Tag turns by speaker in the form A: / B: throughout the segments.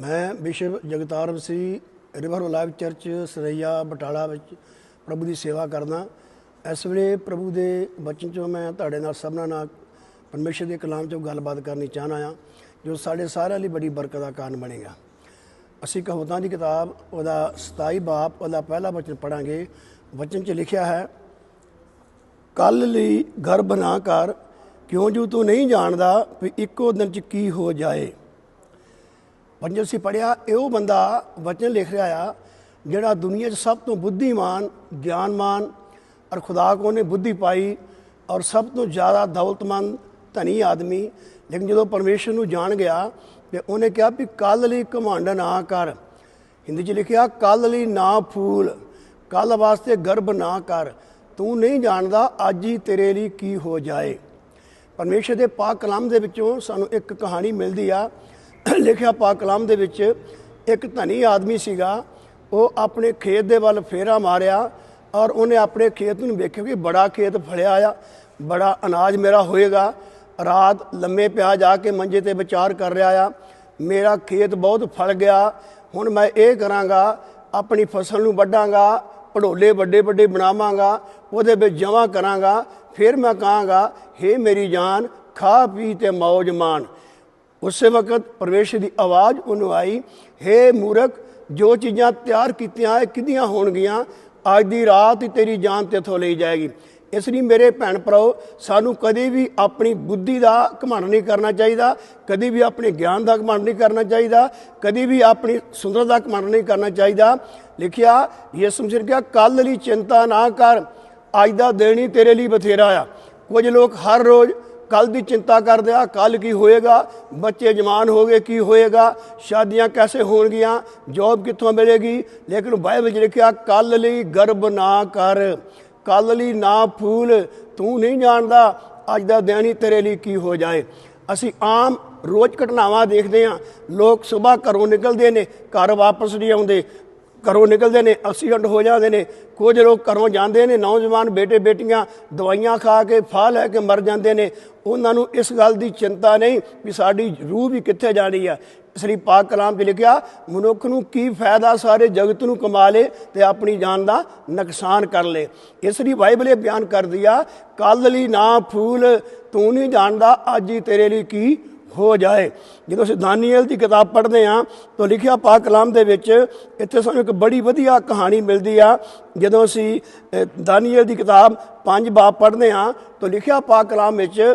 A: ਮੈਂ bishop Jagtar Singh River Live Church Saraiya Batala ਵਿੱਚ ਪ੍ਰਭੂ ਦੀ ਸੇਵਾ ਕਰਦਾ। ਇਸ ਵੇਲੇ ਪ੍ਰਭੂ ਦੇ ਬਚਨ ਚੋਂ ਮੈਂ ਤੁਹਾਡੇ ਨਾਲ ਸਭਨਾਂ ਨਾਲ ਪਰਮੇਸ਼ਰ ਦੇ ਕਲਾਮ ਚੋਂ ਗੱਲਬਾਤ ਕਰਨੀ ਚਾਹਨਾ ਆ ਜੋ ਸਾਡੇ ਸਾਰਿਆਂ ਲਈ ਬੜੀ ਬਰਕਤ ਦਾ ਕਾਰਨ ਬਣੇਗਾ। ਅਸੀਂ ਕਹਵਤਾਂ ਦੀ ਕਿਤਾਬ, ਉਹਦਾ 27 ਬਾਪ, ਉਹਦਾ ਪਹਿਲਾ ਬਚਨ ਪੜਾਂਗੇ ਵਚਨ 'ਚ ਲਿਖਿਆ ਹੈ, ਕੱਲ ਲਈ ਗਰਭ ਨਾ ਕਰ, ਕਿਉਂ ਜੋ ਤੂੰ ਨਹੀਂ ਜਾਣਦਾ ਵੀ ਇੱਕੋ ਦਿਨ 'ਚ ਕੀ ਹੋ ਜਾਏ? ਪੰਜ ਅਸੀਂ ਪੜਿਆ ਉਹ ਬੰਦਾ ਵਚਨ ਲਿਖ ਰਿਹਾ ਆ, ਜਿਹੜਾ ਦੁਨੀਆ 'ਚ ਸਭ ਤੋਂ ਬੁੱਧੀਮਾਨ, ਗਿਆਨਮਾਨ ਔਰ ਖੁਦਾ ਕੋ ਨੇ ਬੁੱਧੀ ਪਾਈ ਔਰ ਸਭ ਤੋਂ ਜ਼ਿਆਦਾ ਦੌਲਤਮੰਦ ਧਨੀ ਆਦਮੀ, ਲੇਕਿਨ ਜਦੋਂ ਪਰਮੇਸ਼ਰ ਨੂੰ ਜਾਣ ਗਿਆ ਤੇ ਉਹਨੇ ਕਿਹਾ ਵੀ ਕੱਲ ਲਈ ਘਮੰਡ ਨਾ ਕਰ। ਹਿੰਦੀ 'ਚ ਲਿਖਿਆ ਕੱਲ ਲਈ ਨਾ ਫੂਲ ਕੱਲ ਵਾਸਤੇ ਗਰਭ ਨਾ ਕਰ, ਤੂੰ ਨਹੀਂ ਜਾਣਦਾ ਅੱਜ ਹੀ ਤੇਰੇ ਲਈ ਕੀ ਹੋ ਜਾਏ। ਪਰਮੇਸ਼ਰ ਦੇ ਪਾਕ ਕਲਾਮ ਦੇ ਵਿੱਚੋਂ ਸਾਨੂੰ ਇੱਕ ਕਹਾਣੀ ਮਿਲਦੀ ਆ ਲਿਖਿਆ ਪਾਕ ਕਲਾਮ ਦੇ ਵਿੱਚ ਇੱਕ ਧਨੀ ਆਦਮੀ ਸੀਗਾ, ਉਹ ਆਪਣੇ ਖੇਤ ਦੇ ਵੱਲ ਫੇਰਾ ਮਾਰਿਆ ਔਰ ਉਹਨੇ ਆਪਣੇ ਖੇਤ ਨੂੰ ਵੇਖਿਆ ਕਿ ਬੜਾ ਖੇਤ ਫਲਿਆ ਆ, ਬੜਾ ਅਨਾਜ ਮੇਰਾ ਹੋਏਗਾ। ਰਾਤ ਲੰਮੇ ਪਿਆ ਜਾ ਕੇ ਮੰਜੇ ਤੇ ਵਿਚਾਰ ਕਰ ਰਿਹਾ ਆ, ਮੇਰਾ ਖੇਤ ਬਹੁਤ ਫਲ ਗਿਆ, ਹੁਣ ਮੈਂ ਇਹ ਕਰਾਂਗਾ, ਆਪਣੀ ਫਸਲ ਨੂੰ ਵੱਢਾਂਗਾ, ਪੜੋਲੇ ਵੱਡੇ ਵੱਡੇ ਬਣਾਵਾਂਗਾ, ਉਹਦੇ ਵਿੱਚ ਜਮਾ ਕਰਾਂਗਾ, ਫਿਰ ਮੈਂ ਕਹਾਂਗਾ, ਹੇ ਮੇਰੀ ਜਾਨ, ਖਾ ਪੀ ਤੇ ਮौज ਮਾਣ। ਉਸੇ ਵਕਤ ਪਰਮੇਸ਼ਰ ਦੀ ਆਵਾਜ਼ ਉਹਨੂੰ ਆਈ, ਹੇ ਮੂਰਖ, ਜੋ ਚੀਜ਼ਾਂ ਤਿਆਰ ਕੀਤੀਆਂ ਇਹ ਕਿਦੀਆਂ ਹੋਣਗੀਆਂ? ਅੱਜ ਦੀ ਰਾਤ ਹੀ ਤੇਰੀ ਜਾਨ ਤੇਥੋਂ ਲਈ ਜਾਏਗੀ। ਇਸ ਲਈ ਮੇਰੇ ਭੈਣ ਭਰਾਓ, ਸਾਨੂੰ ਕਦੇ ਵੀ ਆਪਣੀ ਬੁੱਧੀ ਦਾ ਘਮੰਡ ਨਹੀਂ ਕਰਨਾ ਚਾਹੀਦਾ, ਕਦੇ ਵੀ ਆਪਣੇ ਗਿਆਨ ਦਾ ਘਮੰਡ ਨਹੀਂ ਕਰਨਾ ਚਾਹੀਦਾ, ਕਦੇ ਵੀ ਆਪਣੀ ਸੁੰਦਰ ਦਾ ਘਮੰਡ ਨਹੀਂ ਕਰਨਾ ਚਾਹੀਦਾ। ਲਿਖਿਆ, ਯਿਸੂ ਮਸੀਹ ਕਿਹਾ ਕੱਲ ਲਈ ਚਿੰਤਾ ਨਾ ਕਰ, ਅੱਜ ਦਾ ਦਿਨ ਹੀ ਤੇਰੇ ਲਈ ਬਥੇਰਾ ਆ। ਕੁਝ ਲੋਕ ਹਰ ਰੋਜ਼ ਕੱਲ ਦੀ ਚਿੰਤਾ ਕਰਦੇ ਆ ਕੱਲ ਕੀ ਹੋਏਗਾ? ਬੱਚੇ ਜਵਾਨ ਹੋ ਗਏ, ਕੀ ਹੋਏਗਾ? ਸ਼ਾਦੀਆਂ ਕੈਸੇ ਹੋਣਗੀਆਂ? ਜੌਬ ਕਿੱਥੋਂ ਮਿਲੇਗੀ? ਲੇਕਿਨ ਬਾਈਬਲ ਵਿੱਚ ਲਿਖਿਆ ਕੱਲ ਲਈ ਗਰਬ ਨਾ ਕਰ ਕੱਲ ਲਈ ਨਾ ਫੂਲ, ਤੂੰ ਨਹੀਂ ਜਾਣਦਾ, ਅੱਜ ਦਾ ਦਿਨ ਹੀ ਤੇਰੇ ਲਈ ਕੀ ਹੋ ਜਾਏ। ਅਸੀਂ ਆਮ ਰੋਜ਼ ਘਟਨਾਵਾਂ ਦੇਖਦੇ ਹਾਂ, ਲੋਕ ਸਵੇਰ ਘਰੋਂ ਨਿਕਲਦੇ ਨੇ, ਘਰ ਵਾਪਸ ਨਹੀਂ ਆਉਂਦੇ। ਘਰੋਂ ਨਿਕਲਦੇ ਨੇ ਐਕਸੀਡੈਂਟ ਹੋ ਜਾਂਦੇ ਨੇ, ਕੁਝ ਲੋਕ ਘਰੋਂ ਜਾਂਦੇ ਨੇ, ਨੌਜਵਾਨ ਬੇਟੇ ਬੇਟੀਆਂ ਦਵਾਈਆਂ ਖਾ ਕੇ, ਫਾਹ ਲੈ ਕੇ ਮਰ ਜਾਂਦੇ ਨੇ। ਉਹਨਾਂ ਨੂੰ ਇਸ ਗੱਲ ਦੀ ਚਿੰਤਾ ਨਹੀਂ ਵੀ ਸਾਡੀ ਰੂਹ ਵੀ ਕਿੱਥੇ ਜਾਣੀ ਆ। ਸ਼੍ਰੀ ਪਾਕ ਕਲਾਮ 'ਚ ਲਿਖਿਆ, ਮਨੁੱਖ ਨੂੰ ਕੀ ਫਾਇਦਾ ਸਾਰੇ ਜਗਤ ਨੂੰ ਕਮਾ ਲੇ ਤੇ ਆਪਣੀ ਜਾਨ ਦਾ ਨੁਕਸਾਨ ਕਰ ਲੇ। ਇਸ ਲਈ ਬਾਈਬਲ ਇਹ ਬਿਆਨ ਕਰਦੀ ਆ ਕੱਲ ਲਈ ਨਾ ਫੂਲ, ਤੂੰ ਨਹੀਂ ਜਾਣਦਾ, ਅੱਜ ਹੀ ਤੇਰੇ ਲਈ ਕੀ ਹੋ ਜਾਏ। ਜਦੋਂ ਅਸੀਂ ਦਾਨੀਏਲ ਦੀ ਕਿਤਾਬ ਪੜ੍ਹਦੇ ਆ ਤਾਂ ਲਿਖਿਆ ਪਾਕ ਕਲਾਮ ਦੇ ਵਿੱਚ ਇੱਥੇ ਸਾਨੂੰ ਇੱਕ ਬੜੀ ਵਧੀਆ ਕਹਾਣੀ ਮਿਲਦੀ ਆ। ਜਦੋਂ ਅਸੀਂ ਅ, ਦਾਨੀਏਲ ਦੀ ਕਿਤਾਬ ਪੰਜ ਬਾਬ ਪੜ੍ਹਦੇ ਆ ਤਾਂ ਲਿਖਿਆ ਪਾਕ ਕਲਾਮ ਵਿੱਚ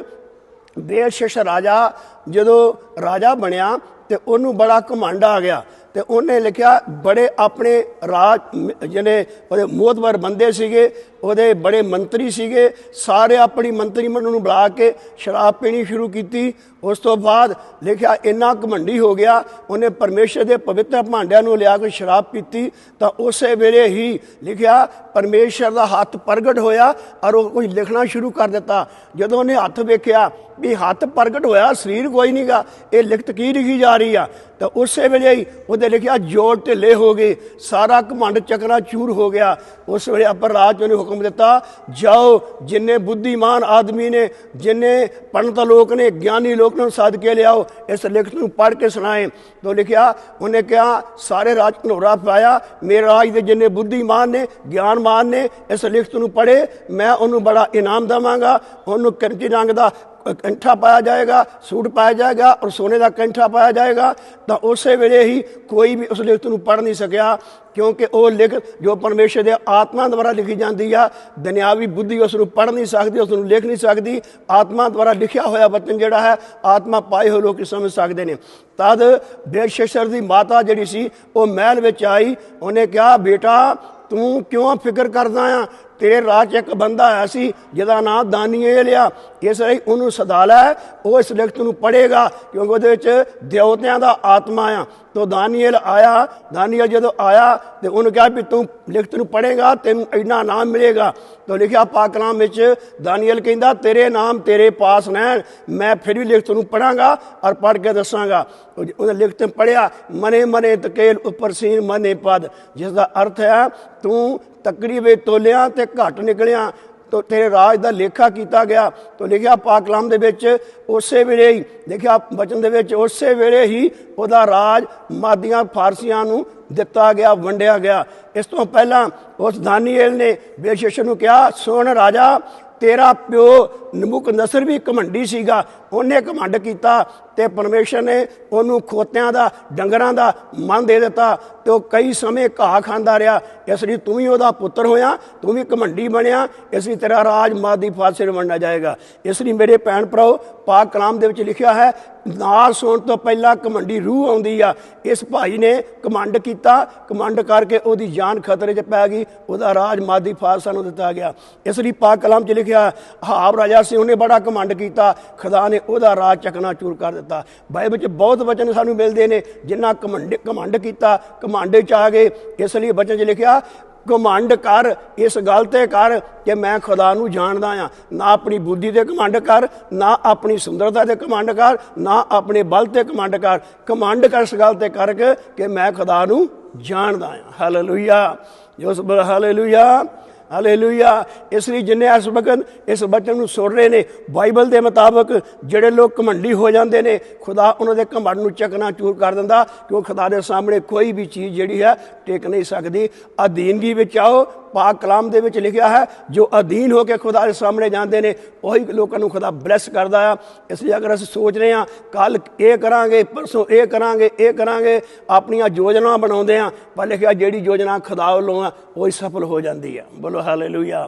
A: ਬੇਸ਼ਸ਼ ਰਾਜਾ ਜਦੋਂ ਰਾਜਾ ਬਣਿਆ ਤੇ ਉਹਨੂੰ ਬੜਾ ਘਮੰਡ ਆ ਗਿਆ। ਤੇ ਉਹਨੇ ਲਿਖਿਆ ਬੜੇ ਆਪਣੇ ਰਾਜ ਜਿਹੜੇ ਉਹਦੇ ਮੋਹਤਵਰ ਬੰਦੇ ਸੀਗੇ ਉਹਦੇ ਬੜੇ ਮੰਤਰੀ ਸੀਗੇ, ਸਾਰੇ ਆਪਣੀ ਮੰਤਰੀ ਮੰਡਲ ਨੂੰ ਬੁਲਾ ਕੇ ਸ਼ਰਾਬ ਪੀਣੀ ਸ਼ੁਰੂ ਕੀਤੀ। ਉਸ ਤੋਂ ਬਾਅਦ ਲਿਖਿਆ ਇੰਨਾ ਘਮੰਡੀ ਹੋ ਗਿਆ, ਉਹਨੇ ਪਰਮੇਸ਼ਰ ਦੇ ਪਵਿੱਤਰ ਭਾਂਡਿਆਂ ਨੂੰ ਲਿਆ ਕੇ ਸ਼ਰਾਬ ਪੀਤੀ। ਤਾਂ ਉਸੇ ਵੇਲੇ ਹੀ ਲਿਖਿਆ ਪਰਮੇਸ਼ਰ ਦਾ ਹੱਥ ਪ੍ਰਗਟ ਹੋਇਆ ਔਰ ਉਹ ਕੁਝ ਲਿਖਣਾ ਸ਼ੁਰੂ ਕਰ ਦਿੱਤਾ। ਜਦੋਂ ਉਹਨੇ ਹੱਥ ਵੇਖਿਆ ਵੀ ਹੱਥ ਪ੍ਰਗਟ ਹੋਇਆ, ਸਰੀਰ ਕੋਈ ਨਹੀਂਗਾ ਇਹ ਲਿਖਤ ਕੀ ਲਿਖੀ ਜਾ ਰਹੀ ਆ? ਤਾਂ ਉਸੇ ਵੇਲੇ ਹੀ ਉਹਦੇ ਲਿਖਿਆ ਜੋੜ ਢਿੱਲੇ ਹੋ ਗਏ, ਸਾਰਾ ਘਮੰਡ ਚੱਕਣਾ ਚੂਰ ਹੋ ਗਿਆ। ਉਸ ਵੇਲੇ ਅਪਰ ਰਾਜ ਨੇ ਹੁਕਮ ਦਿੱਤਾ, ਜਾਓ, ਜਿੰਨੇ ਬੁੱਧੀਮਾਨ ਆਦਮੀ ਨੇ, ਜਿੰਨੇ ਪੰਡਤ ਲੋਕ ਨੇ, ਗਿਆਨੀ ਲੋਕ ਨੂੰ ਸੱਦ ਕੇ ਲਿਆਓ, ਇਸ ਲਿਖਤ ਨੂੰ ਪੜ੍ਹ ਕੇ ਸੁਣਾਏ। ਤਾਂ ਲਿਖਿਆ, ਉਹਨੇ ਕਿਹਾ, ਸਾਰੇ ਰਾਜ ਘਨੋਰਾ ਪਾਇਆ, ਮੇਰੇ ਰਾਜ ਦੇ ਜਿੰਨੇ ਬੁੱਧੀਮਾਨ ਨੇ, ਗਿਆਨਮਾਨ ਨੇ, ਇਸ ਲਿਖਤ ਨੂੰ ਪੜ੍ਹੇ, ਮੈਂ ਉਹਨੂੰ ਬੜਾ ਇਨਾਮ ਦੇਵਾਂਗਾ, ਉਹਨੂੰ ਕੰਚੀ ਰੰਗ ਦਾ ਕੰਠਾ ਪਾਇਆ ਜਾਏਗਾ, ਸੂਟ ਪਾਇਆ ਜਾਏਗਾ ਔਰ ਸੋਨੇ ਦਾ ਕੰਠਾ ਪਾਇਆ ਜਾਏਗਾ, ਤਾਂ ਉਸੇ ਵੇਲੇ ਹੀ ਕੋਈ ਵੀ ਉਸ ਲਿਖਤ ਨੂੰ ਪੜ੍ਹ ਨਹੀਂ ਸਕਿਆ, ਕਿਉਂਕਿ ਉਹ ਲਿਖ ਜੋ ਪਰਮੇਸ਼ਰ ਦੇ ਆਤਮਾ ਦੁਆਰਾ ਲਿਖੀ ਜਾਂਦੀ ਆ, ਦੁਨਿਆਵੀ ਬੁੱਧੀ ਉਸ ਨੂੰ ਪੜ੍ਹ ਨਹੀਂ ਸਕਦੀ, ਉਸ ਨੂੰ ਲਿਖ ਨਹੀਂ ਸਕਦੀ, ਆਤਮਾ ਦੁਆਰਾ ਲਿਖਿਆ ਹੋਇਆ ਵਚਨ ਜਿਹੜਾ ਹੈ, ਆਤਮਾ ਪਾਏ ਹੋਏ ਲੋਕ ਸਮਝ ਸਕਦੇ ਨੇ। ਤਦ ਬੇਸ਼ਸ਼ਰ ਦੀ ਮਾਤਾ ਜਿਹੜੀ ਸੀ, ਉਹ ਮਹਿਲ ਵਿੱਚ ਆਈ, ਉਹਨੇ ਕਿਹਾ, ਬੇਟਾ, ਤੂੰ ਕਿਉਂ ਫਿਕਰ ਕਰਦਾ ਆ? ਤੇਰੇ ਰਾਜ 'ਚ ਇੱਕ ਬੰਦਾ ਆਇਆ ਸੀ, ਜਿਹਦਾ ਨਾਮ ਦਾਨੀਏਲ ਆ। ਇਸ ਲਈ ਉਹਨੂੰ ਸਦਾ ਲੈ, ਉਹ ਇਸ ਲਿਖਤ ਨੂੰ ਪੜ੍ਹੇਗਾ, ਕਿਉਂਕਿ ਉਹਦੇ ਵਿੱਚ ਦੇਵਤਿਆਂ ਦਾ ਆਤਮਾ ਆ। ਤੋ ਦਾਨੀਏਲ ਆਇਆ, ਦਾਨੀਏਲ ਜਦੋਂ ਆਇਆ, ਤੇ ਉਹਨੂੰ ਕਿਹਾ ਵੀ ਤੂੰ ਲਿਖਤ ਨੂੰ ਪੜ੍ਹੇਗਾ, ਤੈਨੂੰ ਇੰਨਾ ਨਾਮ ਮਿਲੇਗਾ। ਤੋ ਲਿਖਿਆ, ਪਾਕ ਵਿੱਚ ਦਾਨੀਏਲ ਕਹਿੰਦਾ, ਤੇਰੇ ਨਾਮ ਤੇਰੇ ਪਾਸ ਨੇ ਮੈਂ ਫਿਰ ਵੀ ਲਿਖਤ ਨੂੰ ਪੜਾਂਗਾ ਔਰ ਪੜ੍ਹ ਕੇ ਦੱਸਾਂਗਾ। ਉਹਨੇ ਲਿਖਤ ਪੜਿਆ ਮਨੇ ਮਨੇ ਤਕੇਲ ਉੱਪਰ ਸੀਨ, ਮਨੇ ਪਦ। ਜਿਸ ਦਾ ਅਰਥ ਹੈ, ਤੂੰ ਤਕੜੀ ਵੇ ਤੋਲਿਆ ਤੇ ਘੱਟ ਨਿਕਲਿਆ, ਤੋ ਤੇਰੇ ਰਾਜ ਦਾ ਲੇਖਾ ਕੀਤਾ ਗਿਆ। ਤੋ ਲਿਖਿਆ ਪਾਕ ਕਲਾਮ ਦੇ ਵਿੱਚ ਉਸੇ ਵੇਲੇ ਹੀ, ਲਿਖਿਆ ਬਚਨ ਦੇ ਵਿੱਚ ਉਸੇ ਵੇਲੇ ਹੀ ਉਹਦਾ ਰਾਜ ਮਾਦੀਆਂ ਫਾਰਸੀਆਂ ਨੂੰ ਦਿੱਤਾ ਗਿਆ, ਵੰਡਿਆ ਗਿਆ। ਇਸ ਤੋਂ ਪਹਿਲਾਂ ਉਸ ਦਾਨੀਏਲ ਨੇ ਬੇਸ਼ੇਸ਼ ਨੂੰ ਕਿਹਾ ਸੋਹਣ ਰਾਜਾ, ਤੇਰਾ ਪਿਓ ਨਬੂਕ ਨਸਰ ਵੀ ਘਮੰਡੀ ਸੀਗਾ। ਉਹਨੇ ਘਮੰਡ ਕੀਤਾ ਤੇ ਪਰਮੇਸ਼ਰ ਨੇ ਉਹਨੂੰ ਖੋਤਿਆਂ ਦਾ, ਡੰਗਰਾਂ ਦਾ ਮਨ ਦੇ ਦਿੱਤਾ ਤੇ ਉਹ ਕਈ ਸਮੇਂ ਘਾਹ ਖਾਂਦਾ ਰਿਹਾ। ਇਸ ਲਈ ਤੂੰ ਵੀ ਉਹਦਾ ਪੁੱਤਰ ਹੋਇਆ, ਤੂੰ ਵੀ ਘਮੰਡੀ ਬਣਿਆ, ਇਸ ਲਈ ਤੇਰਾ ਰਾਜ ਮਾਦੀ ਫਾਸੇ ਨੂੰ ਵੰਡਿਆ ਜਾਏਗਾ। ਇਸ ਲਈ ਮੇਰੇ ਭੈਣ ਭਰਾਓ, ਪਾਕ ਕਲਾਮ ਦੇ ਵਿੱਚ ਲਿਖਿਆ ਹੈ, ਨਾਲ ਸੁਣ ਤੋਂ ਪਹਿਲਾਂ ਘਮੰਡੀ ਰੂਹ ਆਉਂਦੀ ਆ। ਇਸ ਭਾਈ ਨੇ ਕਮੰਡ ਕੀਤਾ ਕਮੰਡ ਕਰਕੇ ਉਹਦੀ ਜਾਨ ਖਤਰੇ 'ਚ ਪੈ ਗਈ, ਉਹਦਾ ਰਾਜ ਮਾਦੀ ਫਾਸਾ ਨੂੰ ਦਿੱਤਾ ਗਿਆ। ਇਸ ਲਈ ਪਾਕ ਕਲਾਮ 'ਚ ਲਿਖਿਆ ਹਾਬ ਰਾਜਾ ਸਿੰਘ ਨੇ ਬੜਾ ਕਮੰਡ ਕੀਤਾ, ਖੁਦਾ ਨੇ ਉਹਦਾ ਰਾਜ ਚਕਨਾ ਚੂਰ ਕਰ ਦਿੱਤਾ। ਬਾਈਬਲ 'ਚ ਬਹੁਤ ਵਚਨ ਸਾਨੂੰ ਮਿਲਦੇ ਨੇ, ਜਿਨ੍ਹਾਂ ਕਮੰਡ ਕਮੰਡ ਕੀਤਾ ਕਮਾਂਡੇ 'ਚ ਆ ਗਏ। ਇਸ ਲਈ ਵਚਨ 'ਚ ਲਿਖਿਆ ਕਮਾਂਡ ਕਰ, ਇਸ ਗੱਲ ਤੇ ਕਰ ਕਿ ਮੈਂ ਖੁਦਾ ਨੂੰ ਜਾਣਦਾ ਆ। ਨਾ ਆਪਣੀ ਬੁੱਧੀ ਤੇ ਕਮਾਂਡ ਕਰ, ਨਾ ਆਪਣੀ ਸੁੰਦਰਤਾ ਤੇ ਕਮਾਂਡ ਕਰ, ਨਾ ਆਪਣੇ ਬਲ ਤੇ ਕਮਾਂਡ ਕਰ। ਕਮਾਂਡ ਕਰ ਇਸ ਗੱਲ ਤੇ ਕਰ ਕਿ ਮੈਂ ਖੁਦਾ ਨੂੰ ਜਾਣਦਾ ਆ। ਹਾਲੇਲੂਇਆ ਜੋ ਸਭ ਹਾਲੇਲੂਇਆ ਹਾਲੇਲੂਇਆ ਇਸ ਲਈ ਜਿੰਨੇ ਇਸ ਵਕਤ ਇਸ ਬਚਨ ਨੂੰ ਸੁਣ ਰਹੇ ਨੇ, ਬਾਈਬਲ ਦੇ ਮੁਤਾਬਕ ਜਿਹੜੇ ਲੋਕ ਘਮੰਡੀ ਹੋ ਜਾਂਦੇ ਨੇ, ਖੁਦਾ ਉਹਨਾਂ ਦੇ ਘਮੰਡ ਨੂੰ ਚੱਕਣਾ ਚੂਰ ਕਰ ਦਿੰਦਾ, ਕਿਉਂ ਖੁਦਾ ਦੇ ਸਾਹਮਣੇ ਕੋਈ ਵੀ ਚੀਜ਼ ਜਿਹੜੀ ਹੈ ਟਿਕ ਨਹੀਂ ਸਕਦੀ। ਅਧੀਨਗੀ ਵਿੱਚ ਆਓ ਪਾਕ ਕਲਾਮ ਦੇ ਵਿੱਚ ਲਿਖਿਆ ਹੈ, ਜੋ ਅਧੀਨ ਹੋ ਕੇ ਖੁਦਾ ਦੇ ਸਾਹਮਣੇ ਜਾਂਦੇ ਨੇ, ਉਹੀ ਲੋਕਾਂ ਨੂੰ ਖੁਦਾ ਬਲੈਸ ਕਰਦਾ ਆ। ਇਸ ਲਈ ਅਗਰ ਅਸੀਂ ਸੋਚ ਰਹੇ ਹਾਂ, ਕੱਲ ਇਹ ਕਰਾਂਗੇ, ਪਰਸੋਂ ਇਹ ਕਰਾਂਗੇ ਇਹ ਕਰਾਂਗੇ, ਆਪਣੀਆਂ ਯੋਜਨਾਵਾਂ ਬਣਾਉਂਦੇ ਆ ਪਰ ਲਿਖਿਆ ਜਿਹੜੀ ਯੋਜਨਾ ਖੁਦਾ ਵੱਲੋਂ ਆ, ਉਹੀ ਸਫਲ ਹੋ ਜਾਂਦੀ ਆ। ਬੋਲੋ ਹਾਲੇਲੂਇਆ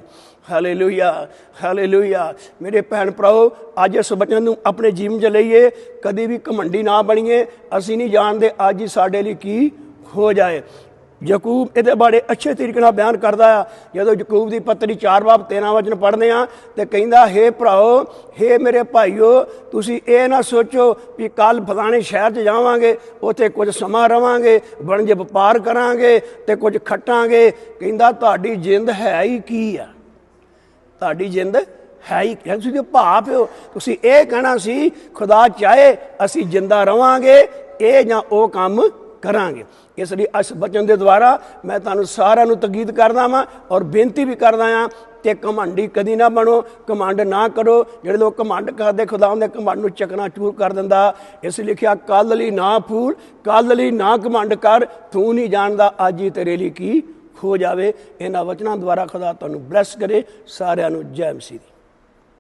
A: ਹਾਲੇਲੂਇਆ ਹਾਲੇਲੂਇਆ ਮੇਰੇ ਭੈਣ ਭਰਾਓ, ਅੱਜ ਇਸ ਬਚਨ ਨੂੰ ਆਪਣੇ ਜੀਵਨ 'ਚ ਲਈਏ, ਕਦੇ ਵੀ ਘਮੰਡੀ ਨਾ ਬਣੀਏ, ਅਸੀਂ ਨਹੀਂ ਜਾਣਦੇ ਅੱਜ ਹੀ ਸਾਡੇ ਲਈ ਕੀ ਹੋ ਜਾਏ। ਯਕੂਬ ਇਹਦੇ ਬਾਰੇ ਅੱਛੇ ਤਰੀਕੇ ਨਾਲ ਬਿਆਨ ਕਰਦਾ ਆ। ਜਦੋਂ ਯਕੂਬ ਦੀ ਪੱਤਰੀ 4 ਬਾਬ 13 ਵਚਨ ਪੜ੍ਹਦੇ ਆ ਤੇ ਕਹਿੰਦਾ, ਹੇ ਭਰਾਓ, ਹੇ ਮੇਰੇ ਭਾਈਓ, ਤੁਸੀਂ ਇਹ ਨਾ ਸੋਚੋ ਵੀ ਕੱਲ ਫਲਾਣੇ ਸ਼ਹਿਰ 'ਚ ਜਾਵਾਂਗੇ, ਉੱਥੇ ਕੁਝ ਸਮਾਂ ਰਵਾਂਗੇ, ਵਣਜ ਵਪਾਰ ਕਰਾਂਗੇ ਤੇ ਕੁਝ ਖੱਟਾਂਗੇ। ਕਹਿੰਦਾ, ਤੁਹਾਡੀ ਜਿੰਦ ਹੈ ਹੀ ਕੀ ਆ? ਤੁਹਾਡੀ ਜਿੰਦ ਹੈ ਹੀ ਤੁਸੀਂ ਤੇ ਭਾਪ ਹੋ। ਤੁਸੀਂ ਇਹ ਕਹਿਣਾ ਸੀ, ਖੁਦਾ ਚਾਹੇ ਅਸੀਂ ਜਿੰਦਾ ਰਵਾਂਗੇ, ਇਹ ਜਾਂ ਉਹ ਕੰਮ ਕਰਾਂਗੇ। ਇਸ ਲਈ ਇਸ ਬਚਨ ਦੇ ਦੁਆਰਾ ਮੈਂ ਤੁਹਾਨੂੰ ਸਾਰਿਆਂ ਨੂੰ ਤਕੀਦ ਕਰਦਾ ਵਾਂ ਔਰ ਬੇਨਤੀ ਵੀ ਕਰਦਾ ਆ ਕਿ ਕਮੰਡੀ ਕਦੀ ਨਾ ਬਣੋ, ਕਮੰਡ ਨਾ ਕਰੋ। ਜਿਹੜੇ ਲੋਕ ਕਮੰਡ ਕਰਦੇ, ਖੁਦਾ ਦੇ ਕਮੰਡ ਨੂੰ ਚੱਕਣਾ ਚੂਰ ਕਰ ਦਿੰਦਾ। ਇਸ ਲਿਖਿਆ ਕੱਲ ਲਈ ਨਾ ਫੂਲ ਕੱਲ ਲਈ ਨਾ ਕਮੰਡ ਕਰ, ਤੂੰ ਨਹੀਂ ਜਾਣਦਾ ਅੱਜ ਹੀ ਤੇਰੇ ਲਈ ਕੀ ਹੋ ਜਾਵੇ। ਇਹਨਾਂ ਵਚਨਾਂ ਦੁਆਰਾ ਖੁਦਾ ਤੁਹਾਨੂੰ ਬਲੈਸ ਕਰੇ। ਸਾਰਿਆਂ ਨੂੰ ਜੈ ਮਸੀਹ